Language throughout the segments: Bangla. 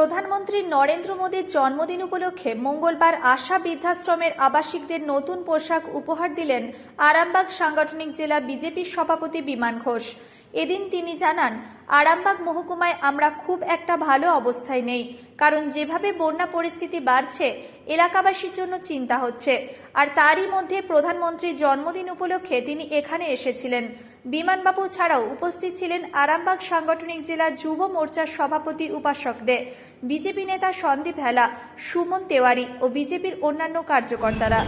প্রধানমন্ত্রী নরেন্দ্র মোদীর জন্মদিন উপলক্ষে মঙ্গলবার আশা বৃদ্ধাশ্রমের আবাসিকদের নতুন পোশাক উপহার দিলেন আরামবাগ সাংগঠনিক জেলা বিজেপির সভাপতি বিমান ঘোষ। এদিন তিনি জানান, আরামবাগ মহকুমায় আমরা খুব একটা ভালো অবস্থায় নেই, কারণ যেভাবে বন্যা পরিস্থিতি বাড়ছে, এলাকাবাসীর জন্য চিন্তা হচ্ছে। আর তারই মধ্যে প্রধানমন্ত্রীর জন্মদিন উপলক্ষে তিনি এখানে এসেছিলেন। বিমানবাবু ছাড়াও উপস্থিত ছিলেন আরামবাগ সাংগঠনিক জেলা যুব মোর্চার সভাপতি উপাসক দে, বিজেপি নেতা সন্দীপ হেলা, সুমন তেওয়ারি ও বিজেপির অন্যান্য কার্যকর্তারা।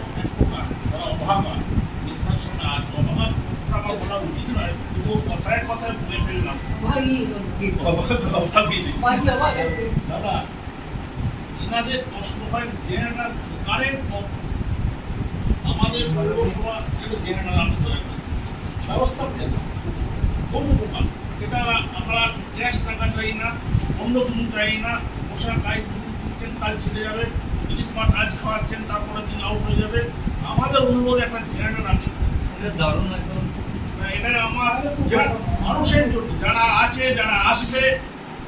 আমাদের পৌরসভা জেনে না আমি তো একটা ব্যবস্থা করে কোন উপকার এটা আমরা ক্যাশ টাকা চাই না অন্য কিছু চাই না। পোশাক দিচ্ছেন কাল ছেড়ে যাবে। ইলিশ মাছ আজ খাওয়াচ্ছেন তারপরে দিন আউট হয়ে যাবে। আমাদের অনুরোধ একটা জেনে রাখি। দারুণ একদম। এটা আমার মানুষের জন্য যারা আছে যারা আসবে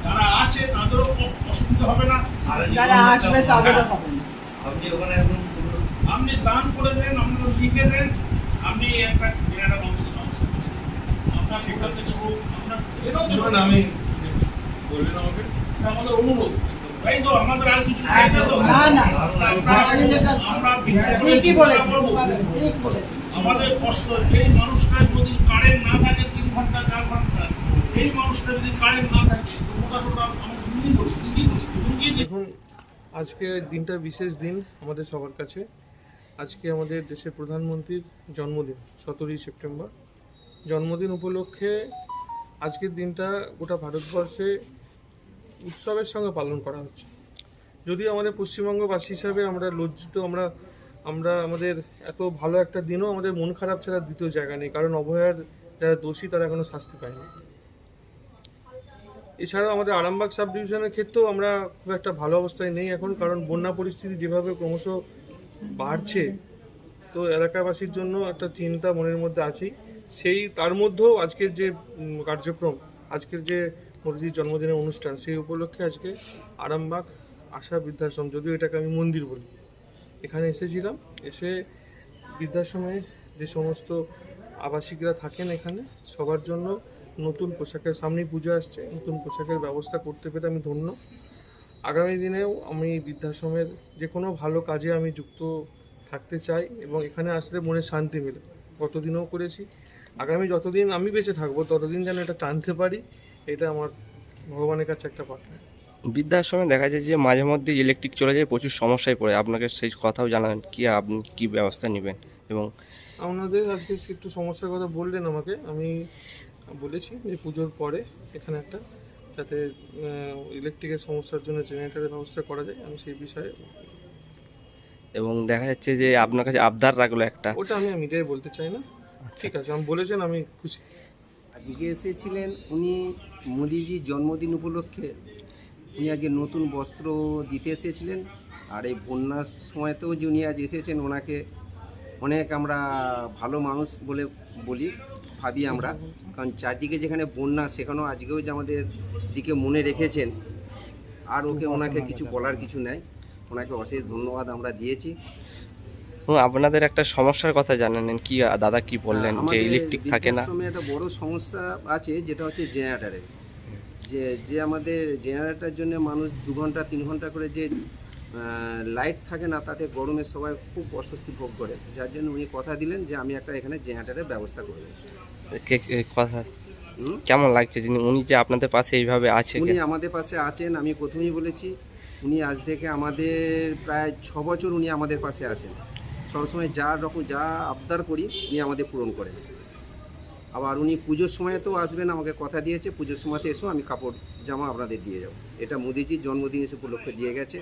যারা আছে তাদেরও কোনো অসুবিধা হবে না। আর যারা আসবে তাদেরও হবে না। আপনি ওখানে একদম আপনি দান করে দেন আপনি লিখে দেন। আমি একটা জেনারেল অন্তত ব্যবস্থা করে দেব। আপনার হোক আপনার আমি আমাকে আমাদের অনুরোধ তাই তো আমাদের আর কিছু না না, না। আমরা আপনি যেটা- আমরা ভিক্ষা করে ঠিকই দিতে ঠিক বলেছেন। আমাদের কষ্ট এই মানুষটা যদি কারেন্ট না থাকে তিন ঘণ্টা চার ঘণ্টা এই মানুষটা যদি কারেন্ট না থাকে দেখুন আজকে দিনটা বিশেষ দিন আমাদের সবার কাছে আজকে আমাদের দেশের প্রধানমন্ত্রীর জন্মদিন সতেরোই সেপ্টেম্বর জন্মদিন উপলক্ষে আজকের দিনটা গোটা ভারতবর্ষে উৎসবের সঙ্গে পালন করা হচ্ছে। যদিও আমাদের পশ্চিমবঙ্গবাসী হিসাবে আমরা লজ্জিত, আমরা আমরা আমাদের এত ভালো একটা দিনও আমাদের মন খারাপ ছাড়া দ্বিতীয় জায়গা নেই, কারণ অভয়ার যারা দোষী তারা এখনও শাস্তি পায়নি। এছাড়াও আমাদের আরামবাগ সাব ডিভিশনের ক্ষেত্রেও আমরা খুব একটা ভালো অবস্থায় নেই এখন, কারণ বন্যা পরিস্থিতি যেভাবে ক্রমশ বাড়ছে তো এলাকাবাসীর জন্য একটা চিন্তা মনের মধ্যে আছেই। সেই, তার মধ্যেও আজকের যে কার্যক্রম, আজকের যে মোদিজির জন্মদিনের অনুষ্ঠান, সেই উপলক্ষে আজকে আরামবাগ আশা বৃদ্ধাশ্রম, যদিও এটাকে আমি মন্দির বলি। এখানে এসেছিলাম, এসে বৃদ্ধাশ্রমে যে সমস্ত আবাসিকরা থাকেন এখানে, সবার জন্য নতুন পোশাকের, সামনেই পুজো আসছে, নতুন পোশাকের ব্যবস্থা করতে পেরে আমি ধন্য। আগামী দিনেও আমি বৃদ্ধাশ্রমের যে কোনো ভালো কাজে আমি যুক্ত থাকতে চাই এবং এখানে আসলে মনে শান্তি মেলে। গতদিনও করেছি আগামী যতদিন আমি বেঁচে থাকব ততদিন যেন এটা টানতে পারি এটা আমার ভগবানের কাছে একটা প্রার্থনা। বৃদ্ধাশ্রমে দেখা যায় যে মাঝে মধ্যে ইলেকট্রিক চলে যায় প্রচুর সমস্যায় পড়ে। আপনাকে সেই কথাও জানাবেন কি আপনি কি ব্যবস্থা নেবেন এবং আপনাদের আজকে একটু সমস্যার কথা বললেন আমাকে আমি বলেছি যে পুজোর পরে এখানে একটা যাতে ইলেকট্রিকের সমস্যার জন্য জেনারেটরের ব্যবস্থা করা যায় আমি সেই বিষয়ে এবং দেখা যাচ্ছে যে আপনার কাছে আবদার রাখল একটা। ওটা আমি আমি মিডিয়ায় বলতে চাই না। ঠিক আছে আমি বলেছেন আমি খুশি। আজকে এসেছিলেন উনি মোদিজির জন্মদিন উপলক্ষে। উনি আজকে নতুন বস্ত্র দিতে এসেছিলেন আর এই বন্যার সময়তেও যে উনি আজ এসেছেন ওনাকে অনেক আমরা ভালো মানুষ বলে বলি ভাবি আমরা। কারণ চারদিকে যেখানে বন্যা সেখানেও আজকেও যে আমাদের দিকে মনে রেখেছেন। আর ওকে ওনাকে কিছু বলার কিছু নাই। ওনাকে অশেষ ধন্যবাদ আমরা দিয়েছি। এবং আপনাদের একটা সমস্যার কথা জানালেন কি দাদা কি বললেন যে ইলেকট্রিক থাকে না? একটা বড় সমস্যা আছে যেটা হচ্ছে জেনারেটারের যে যে আমাদের জেনারেটার জন্য মানুষ দু ঘণ্টা তিন ঘণ্টা করে যে লাইট থাকে না তাতে গরমে সবাই খুব অস্বস্তি ভোগ করে। যার জন্য উনি কথা দিলেন যে আমি একটা এখানে জেনারেটারের ব্যবস্থা করব কে- কে- কথা? কেমন লাগছে? যিনি উনি যে আপনাদের পাশে এইভাবে আছে উনি আমাদের পাশে আছেন আমি প্রথমেই বলেছি উনি আজ থেকে আমাদের প্রায় ছ বছর উনি আমাদের পাশে আছেন। সবসময় যা রকম যা আবদার করি উনি আমাদের পূরণ করেন। আবার উনি পুজোর সময় তো আসবেন আমাকে কথা দিয়েছে পুজোর সময়তে এসেও আমি কাপড় জামা আপনাদের দিয়ে যাব। এটা মোদিজির জন্মদিন এসে উপলক্ষে দিয়ে গেছে।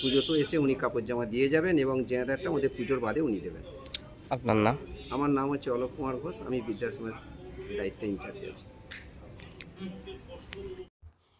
পুজোতেও এসে উনি কাপড় জামা দিয়ে যাবেন এবং জেনারেটরটা আমাদের পুজোর বাদে উনি দেবেন। আপনার নাম? আমার নাম হচ্ছে অলোক কুমার ঘোষ আমি বৃদ্ধাশ্রমের দায়িত্বে ইনচার্জ আছি।